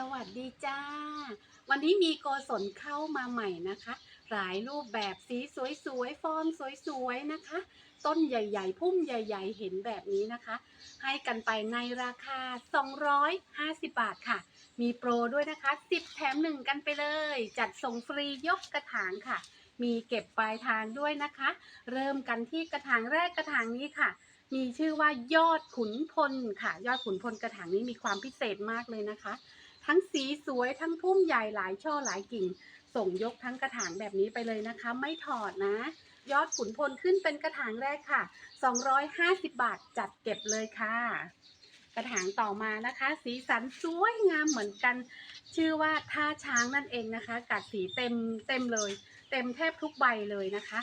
สวัสดีจ้า วันนี้มีโกศลเข้ามาใหม่นะคะ หลายรูปแบบสีสวยๆ ฟอร์มสวยๆ นะคะ ต้นใหญ่ๆ พุ่มใหญ่ ๆ เห็นแบบนี้นะคะ ให้กันไปในราคา 250 บาทค่ะ มีโปรด้วยนะคะ 10 แถม 1 กันไปเลย จัดส่งฟรียกกระถางค่ะ มีเก็บปลายทางด้วยนะคะ เริ่มกันที่กระถางแรกกระถางนี้ค่ะมีชื่อว่ายอดขุนพลค่ะ ยอดขุนพลกระถางนี้มีความพิเศษมากเลยนะคะ ทั้งสีสวยทั้งพุ่มใหญ่หลายช่อหลายกิ่ง ส่งยกทั้งกระถางแบบนี้ไปเลยนะคะ ไม่ถอดนะ ยอดขุนพลขึ้นเป็นกระถางแรกค่ะ 250 บาทจัดเก็บเลยค่ะ กระถางต่อมานะคะ สีสันสวยงามเหมือนกัน ชื่อว่าท่าช้างนั่นเองนะคะ กัดสีเต็มเต็มเลย เต็มแทบทุกใบเลยนะคะ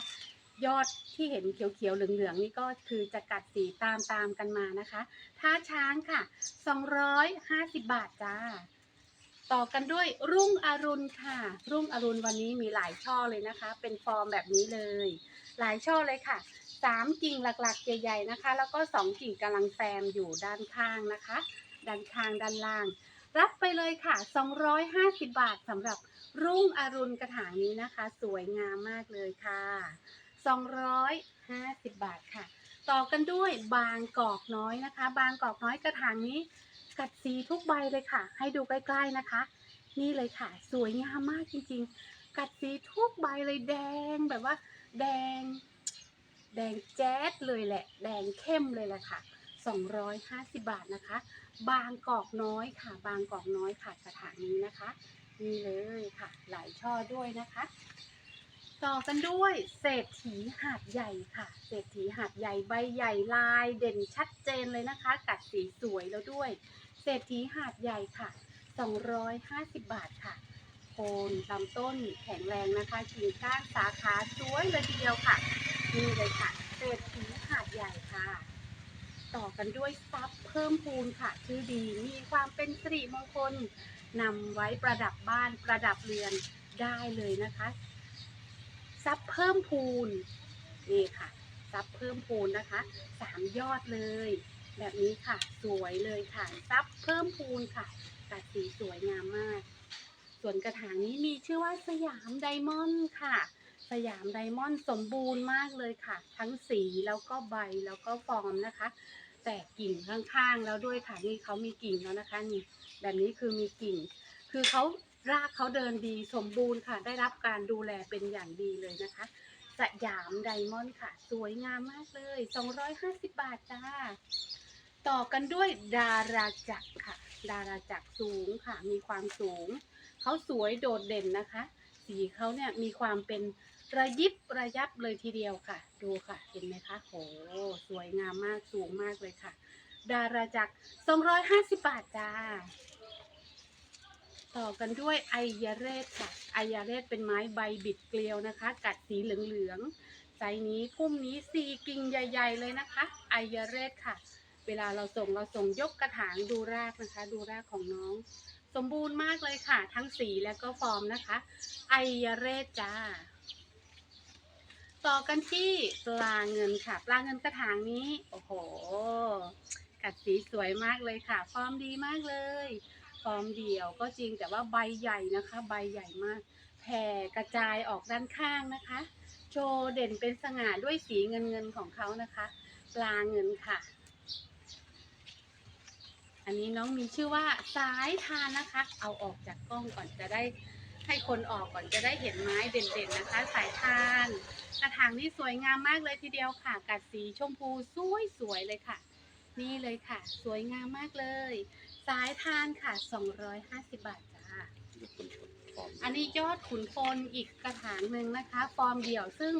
ยอดที่เห็นเขียวๆเหลืองๆนี่ก็คือจะกัดสีตามตามๆกันมานะคะ ท่าช้างค่ะ 250 บาทจ้า ต่อกันด้วยรุ่งอรุณค่ะ รุ่งอรุณวันนี้มีหลายช่อเลยนะคะ เป็นฟอร์มแบบนี้เลย หลายช่อเลยค่ะสามกิ่งหลักๆใหญ่ๆนะคะ แล้วก็สองกิ่งกำลังแซมอยู่ด้านข้างนะคะ ด้านข้างด้านล่าง รับไปเลยค่ะ 250 บาทสำหรับรุ่งอรุณกระถางนี้นะคะ สวยงามมากเลยค่ะ 250 บาทค่ะ ต่อกันด้วยบางกอกน้อยนะคะ บางกอกน้อยกระถางนี้ กัดสีทุกใบเลยค่ะ ให้ดูใกล้ๆนะคะ นี่เลยค่ะ สวยงามมากจริงๆ กัดสีทุกใบเลยแดงแบบว่า แดง แดงแจ๊ดเลยแหละ แดงเข้มเลยแหละค่ะ 250 บาทนะคะ บางกอกน้อยค่ะ บางกอกน้อยค่ะกระถางนี้นะคะนี่เลยค่ะ หลายช่อด้วยนะคะ ต่อกันด้วยเศรษฐีหาดใหญ่ค่ะ เศรษฐีหาดใหญ่ใบใหญ่ลายเด่นชัดเจนเลยนะคะกั สีสวยแล้วด้วย เศรษฐีหาดใหญ่ค่ะ 250 บาทค่ะโคนลำต้นแข็งแรงนะคะกิ่งก้านสาขาสวยเลยทีเดียวค่ะนี่เลยค่ะเศรษฐีหาดใหญ่ค่ะ ต่อกันด้วยซับเพิ่มพูนค่ะ ชื่อดีมีความเป็นสิริมงคลนำไว้ประดับบ้านประดับเรือนได้เลยนะคะซับเพิ่มพูนนี่ค่ะซับเพิ่มพูนนะคะสามยอดเลย แบบนี้ค่ะ สวยเลยค่ะซับเพิ่มพูนค่ะตัดสีสวยงามมาก ส่วนกระถางนี้มีชื่อว่าสยามไดมอนด์ค่ะ สยามไดมอนด์สมบูรณ์มากเลยค่ะ ทั้งสีแล้วก็ใบแล้วก็ฟอร์มนะคะ แตกกิ่งข้างๆ แล้วด้วยค่ะนี่เขามีกิ่งแล้วนะคะนี่แบบนี้คือมีกิ่ง คือเขารากเขาเดินดีสมบูรณ์ค่ะ ได้รับการดูแลเป็นอย่างดีเลยนะคะสยามไดมอนด์ค่ะ สวยงามมากเลย 250 บาทจ้า ต่อกันด้วยดาราจักรค่ะ ดาราจักรสูงค่ะ มีความสูง เขาสวยโดดเด่นนะคะ สีเขาเนี่ยมีความเป็นระยิบระยับเลยทีเดียวค่ะ ดูค่ะ เห็นไหมคะโหสวยงามมากสูงมากเลยค่ะ ดาราจักร250 บาทจ้า ต่อกันด้วยไอยาเรศค่ะ ไอยาเรศเป็นไม้ใบบิดเกลียวนะคะ กัดสีเหลืองๆไซนี้พุ่มนี้สี่กิ่งใหญ่ ๆ เลยนะคะ ไอยาเรศค่ะ เวลาเราส่งเราส่งยกกระถางดูรากนะคะ ดูรากของน้อง สมบูรณ์มากเลยค่ะ ทั้งสีและก็ฟอร์มนะคะ ไอยาเรศจ้า ต่อกันที่ปลาเงินค่ะ ปลาเงินกระถางนี้ โอ้โห กัดสีสวยมากเลยค่ะ ฟอร์มดีมากเลย ฟอร์มเดี่ยวก็จริงแต่ว่าใบใหญ่นะคะ ใบใหญ่มากแผ่กระจายออกด้านข้างนะคะ โชว์เด่นเป็นสง่าด้วยสีเงินเงินของเขานะคะ ปลาเงินค่ะ อันนี้น้องมีชื่อว่าสายทานนะคะ เอาออกจากกล้องก่อนจะได้ให้คนออกก่อนจะได้เห็นไม้เด่นๆนะคะ สายทานกระถางนี่สวยงามมากเลยทีเดียวค่ะ กัดสีชมพูสวยๆเลยค่ะ นี่เลยค่ะ สวยงามมากเลย สายทานค่ะ 250 บาทจ้า อันนี้ยอดขุนพลอีกกระถางหนึ่งนะคะ ฟอร์มเดี่ยวซึ่ง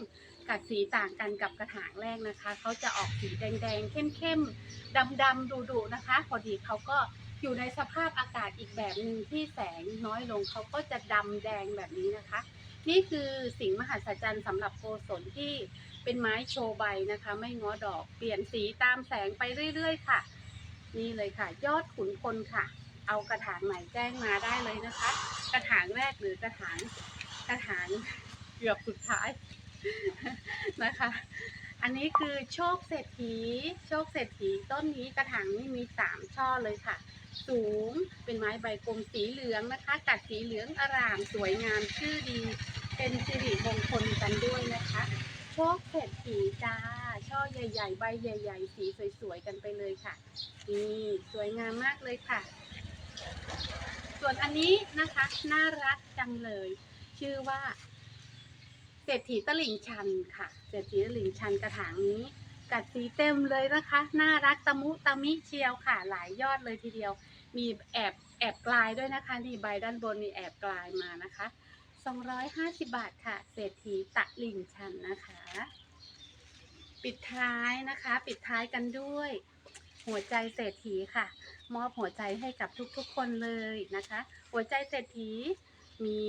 กัดสีต่างกันกับกระถางแรกนะคะ เขาจะออกสีแดงๆ เข้มๆ ดำๆ ดุๆ นะคะ พอดีเขาก็อยู่ในสภาพอากาศอีกแบบหนึ่งที่แสงน้อยลงเขาก็จะดำแดงแบบนี้นะคะ นี่คือสิ่งมหัศจรรย์สำหรับโกศลที่เป็นไม้โชว์ใบนะคะ ไม่ง้อดอกเปลี่ยนสีตามแสงไปเรื่อยๆ ค่ะ นี่เลยค่ะ ยอดขุนพลค่ะ เอากระถางไหนแจ้งมาได้เลยนะคะ กระถางแรกหรือกระถางกระถางเกือบสุดท้าย นะคะ อันนี้คือโชคเศรษฐี โชคเศรษฐีต้นนี้กระถางนี้มีสามช่อเลยค่ะ สูงเป็นไม้ใบกลมสีเหลืองนะคะ กัดสีเหลืองอร่ามสวยงามชื่อดี เป็นสิริมงคลกันด้วยนะคะ โชคเศรษฐีจ้า ช่อใหญ่ ๆ ใบใหญ่ ๆ สีสวยๆกันไปเลยค่ะ นี่สวยงามมากเลยค่ะส่วนอันนี้นะคะ น่ารักจังเลย ชื่อว่า เศรษฐีตลิ่งชันค่ะ เศรษฐีตลิ่งชันกระถางนี้ กัดสีเต็มเลยนะคะ น่ารักตะมุตะมิเชียวค่ะ หลายยอดเลยทีเดียว มีแอบแอบกลายด้วยนะคะนี่ใบด้านบนมีแอบกลายมานะคะ 250 บาทค่ะ เศรษฐีตะลิ่งชันนะคะ ปิดท้ายนะคะ ปิดท้ายกันด้วย หัวใจเศรษฐีค่ะ มอบหัวใจให้กับทุกๆคนเลยนะคะ หัวใจเศรษฐีมี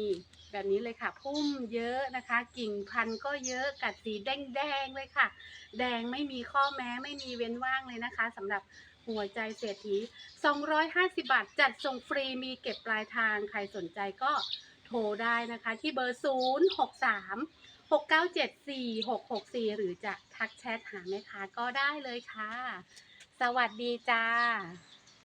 แบบนี้เลยค่ะ พุ่มเยอะนะคะ กิ่งพันธุ์ก็เยอะกัดสีแดงๆเลยค่ะ แดงไม่มีข้อแม้ไม่มีเว้นว่างเลยนะคะสำหรับหัวใจเศรษฐี 250 บาท จัดส่งฟรีมีเก็บปลายทาง ใครสนใจก็โทรได้นะคะ ที่เบอร์ 063 697 4664 หรือจะทักแชทหาแม่ค้าก็ได้เลยค่ะ สวัสดีจ้า